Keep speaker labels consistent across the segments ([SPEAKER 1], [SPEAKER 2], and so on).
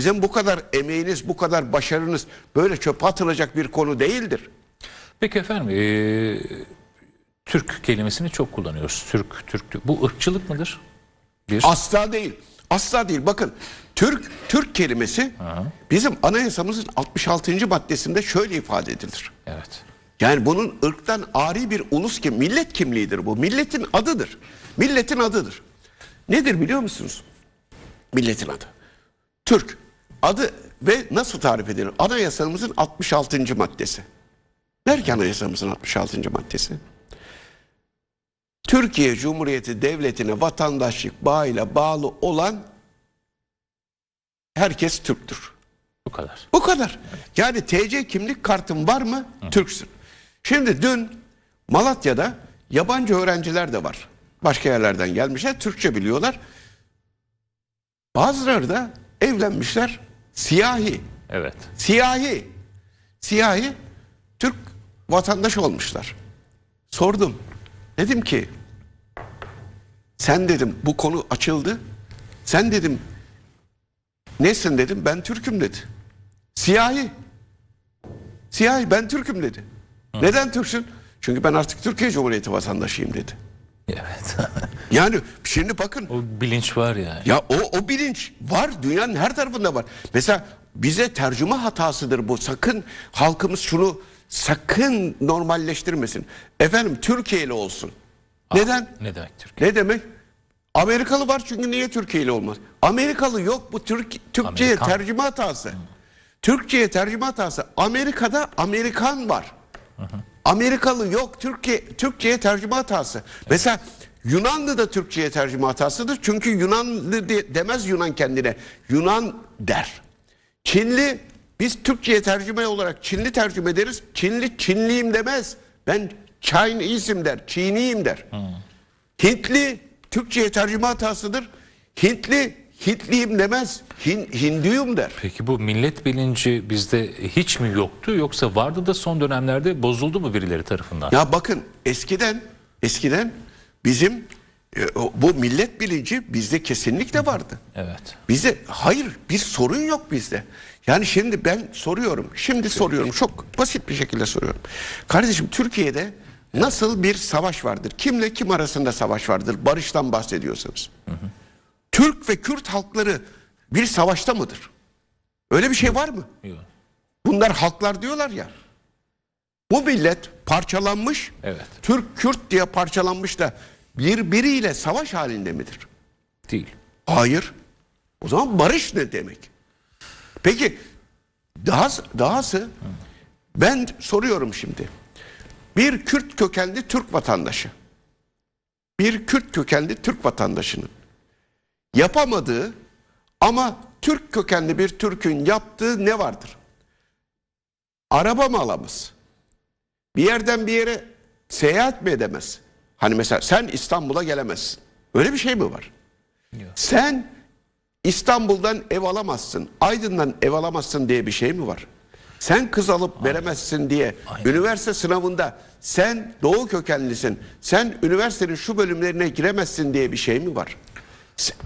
[SPEAKER 1] Bizim bu kadar emeğiniz, bu kadar başarınız böyle çöpe atılacak bir konu değildir.
[SPEAKER 2] Peki efendim eee, Türk kelimesini çok kullanıyoruz. Türk, Türk. Bu ırkçılık mıdır? Bir.
[SPEAKER 1] Asla değil. Asla değil. Bakın Türk Türk kelimesi bizim anayasamızın 66. maddesinde şöyle ifade edilir.
[SPEAKER 2] Evet.
[SPEAKER 1] Yani bunun ırktan ari bir ulus ki millet kimliğidir bu. Milletin adıdır. Milletin adıdır. Nedir biliyor musunuz? Milletin adı. Türk. Adı ve nasıl tarif edilir? Anayasamızın 66. maddesi. Der ki anayasamızın 66. maddesi. Türkiye Cumhuriyeti Devleti'ne vatandaşlık bağıyla bağlı olan herkes Türktür.
[SPEAKER 2] Bu kadar.
[SPEAKER 1] Bu kadar. Yani TC kimlik kartın var mı? Türksün. Şimdi dün Malatya'da yabancı öğrenciler de var. Başka yerlerden gelmişler. Türkçe biliyorlar. Bazıları da evlenmişler. Siyahi.
[SPEAKER 2] Evet.
[SPEAKER 1] Siyahi. Siyahi Türk vatandaş olmuşlar. Sordum. Dedim ki sen dedim bu konu açıldı. Sen dedim nesin dedim ben Türk'üm dedi. Siyahi. Siyahi ben Türk'üm dedi. Neden Türksün? Çünkü ben artık Türkiye Cumhuriyeti vatandaşıyım dedi.
[SPEAKER 2] Evet.
[SPEAKER 1] Yani şimdi bakın
[SPEAKER 2] o bilinç var yani.
[SPEAKER 1] ya o, o bilinç var dünyanın her tarafında var. Mesela bize tercüme hatasıdır bu. Sakın halkımız şunu sakın normalleştirmesin. Efendim Türkiye'li olsun. Neden?
[SPEAKER 2] Ne demek Türk?
[SPEAKER 1] Ne demek? Amerikalı var çünkü niye Türkiye'li olmaz? Amerikalı yok bu Türk Türkçe'ye tercüme hatası. Türkçe'ye tercüme hatası. Amerika'da Amerikan var. Amerikalı yok Türkiye Türkçe'ye tercüme hatası. Mesela Yunanlı da Türkçe'ye tercüme hatasıdır. Çünkü Yunanlı de- demez Yunan kendine. Yunan der. Çinli biz Türkçe'ye tercüme olarak Çinli tercüme ederiz. Çinli Çinliyim demez. Ben Chinese'im der. Çiniyim der. Hintli Türkçe'ye tercüme hatasıdır. Hintli Hintliyim demez. Hin, Hinduyum der.
[SPEAKER 2] Peki bu millet bilinci bizde hiç mi yoktu yoksa vardı da son dönemlerde bozuldu mu birileri tarafından?
[SPEAKER 1] Ya bakın eskiden eskiden bizim e, bu millet bilinci bizde kesinlikle vardı.
[SPEAKER 2] Evet.
[SPEAKER 1] Bizde hayır bir sorun yok bizde. Yani şimdi ben soruyorum. Şimdi soruyorum. Çok basit bir şekilde soruyorum. Kardeşim Türkiye'de nasıl bir savaş vardır? Kimle kim arasında savaş vardır? Barıştan bahsediyorsanız. Türk ve Kürt halkları bir savaşta mıdır? Öyle bir şey var mı?
[SPEAKER 2] Yok.
[SPEAKER 1] Bunlar halklar diyorlar ya. Bu millet parçalanmış.
[SPEAKER 2] Evet.
[SPEAKER 1] Türk Kürt diye parçalanmış da birbiriyle savaş halinde midir?
[SPEAKER 2] Değil.
[SPEAKER 1] Hayır. O zaman barış ne demek? Peki daha dahası ben soruyorum şimdi. Bir Kürt kökenli Türk vatandaşı bir Kürt kökenli Türk vatandaşının yapamadığı ama Türk kökenli bir Türk'ün yaptığı ne vardır? Araba mı alamaz? Bir yerden bir yere seyahat mi edemez? Hani mesela sen İstanbul'a gelemezsin. Öyle bir şey mi var? Sen İstanbul'dan ev alamazsın, Aydın'dan ev alamazsın diye bir şey mi var? Sen kız alıp veremezsin diye üniversite sınavında sen doğu kökenlisin, sen üniversitenin şu bölümlerine giremezsin diye bir şey mi var?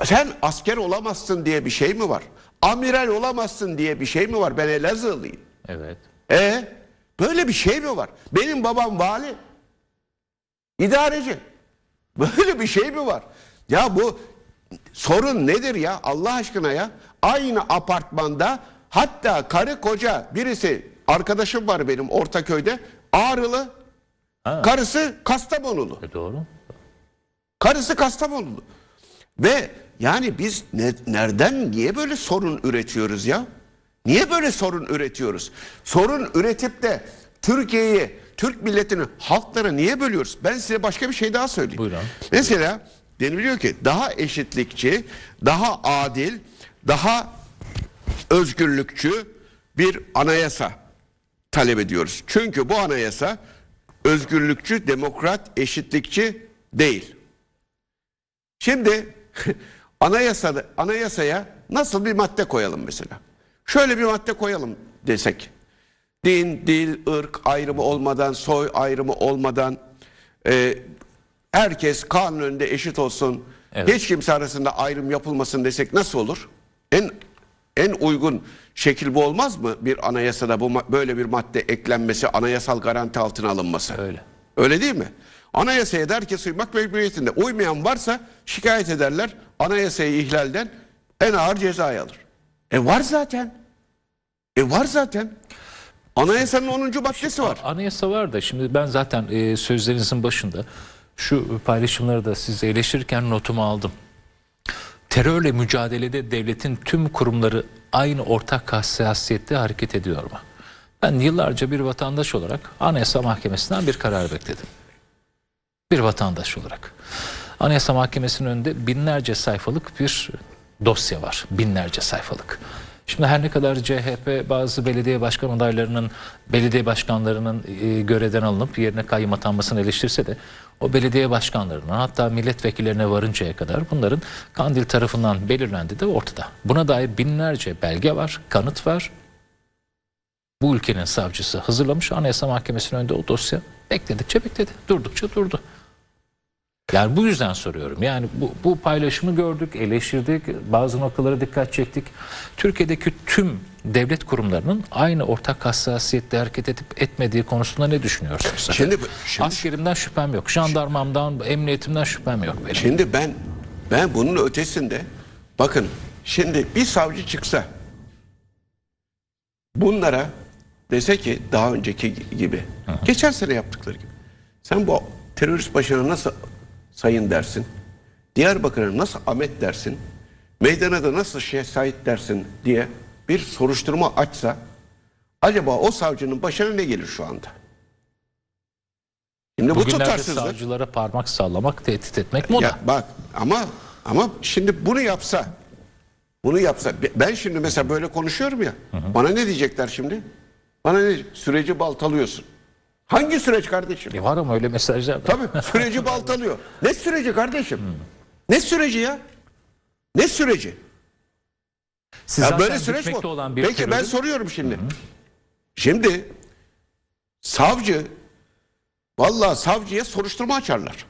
[SPEAKER 1] Sen asker olamazsın diye bir şey mi var? Amiral olamazsın diye bir şey mi var? Ben Elazığlıyım.
[SPEAKER 2] Evet.
[SPEAKER 1] E böyle bir şey mi var? Benim babam vali. İdareci. Böyle bir şey mi var? Ya bu sorun nedir ya Allah aşkına ya? Aynı apartmanda hatta karı koca birisi arkadaşım var benim Ortaköy'de Ağrılı. Karısı Kastamonulu.
[SPEAKER 2] E doğru.
[SPEAKER 1] Karısı Kastamonulu. Ve yani biz ne- nereden niye böyle sorun üretiyoruz ya? Niye böyle sorun üretiyoruz? Sorun üretip de Türkiye'yi, Türk milletini, halkları niye bölüyoruz? Ben size başka bir şey daha söyleyeyim.
[SPEAKER 2] Buyurun.
[SPEAKER 1] Mesela deniliyor ki daha eşitlikçi, daha adil, daha özgürlükçü bir anayasa talep ediyoruz. Çünkü bu anayasa özgürlükçü, demokrat, eşitlikçi değil. Şimdi anayasada, anayasaya nasıl bir madde koyalım mesela? Şöyle bir madde koyalım desek. Din, dil, ırk ayrımı olmadan, soy ayrımı olmadan e, herkes kanun önünde eşit olsun.
[SPEAKER 2] Evet.
[SPEAKER 1] Hiç kimse arasında ayrım yapılmasın desek nasıl olur? En en uygun şekil bu olmaz mı? Bir anayasada bu böyle bir madde eklenmesi, anayasal garanti altına alınması.
[SPEAKER 2] Öyle.
[SPEAKER 1] Öyle değil mi? Anayasaya da herkes uymak mecburiyetinde. Uymayan varsa şikayet ederler. Anayasayı ihlalden en ağır cezayı alır. E var zaten. E var zaten. Anayasanın 10. maddesi var.
[SPEAKER 2] Anayasa var da şimdi ben zaten e, sözlerinizin başında şu paylaşımları da size eleştirirken notumu aldım. Terörle mücadelede devletin tüm kurumları aynı ortak hassasiyette hareket ediyor mu? Ben yıllarca bir vatandaş olarak Anayasa Mahkemesi'nden bir karar bekledim. Bir vatandaş olarak. Anayasa Mahkemesi'nin önünde binlerce sayfalık bir dosya var. Binlerce sayfalık. Şimdi her ne kadar CHP bazı belediye başkan adaylarının, belediye başkanlarının e, görevden alınıp yerine kayyum atanmasını eleştirse de o belediye başkanlarının hatta milletvekillerine varıncaya kadar bunların Kandil tarafından belirlendi de ortada. Buna dair binlerce belge var, kanıt var. Bu ülkenin savcısı hazırlamış Anayasa Mahkemesi'nin önünde o dosya bekledikçe bekledi, durdukça durdu. Yani bu yüzden soruyorum. Yani bu, bu paylaşımı gördük, eleştirdik, bazı noktalara dikkat çektik. Türkiye'deki tüm devlet kurumlarının aynı ortak hassasiyette hareket edip etmediği konusunda ne düşünüyorsunuz?
[SPEAKER 1] Şimdi, şimdi,
[SPEAKER 2] Askerimden şüphem yok, jandarmamdan, emniyetimden şüphem yok benim.
[SPEAKER 1] şimdi ben ben bunun ötesinde bakın şimdi bir savcı çıksa bunlara dese ki daha önceki gibi geçen sene yaptıkları gibi sen bu terörist başına nasıl sayın dersin Diyarbakır'a nasıl Ahmet dersin meydana da nasıl Şeyh Said dersin diye bir soruşturma açsa acaba o savcının başına ne gelir şu anda? Şimdi bu tutarsızlık.
[SPEAKER 2] savcılara parmak sallamak, tehdit etmek moda.
[SPEAKER 1] Ya bak ama ama şimdi bunu yapsa bunu yapsa ben şimdi mesela böyle konuşuyorum ya. Bana ne diyecekler şimdi? Bana ne süreci baltalıyorsun. Hangi süreç kardeşim?
[SPEAKER 2] E var ama öyle mesajlar da.
[SPEAKER 1] Tabii süreci baltalıyor. Ne süreci kardeşim? Ne süreci ya? Ne süreci?
[SPEAKER 2] Siz
[SPEAKER 1] Ya böyle süreç mi?
[SPEAKER 2] olan bir
[SPEAKER 1] Peki ben soruyorum şimdi. Şimdi savcı vallahi savcıya soruşturma açarlar.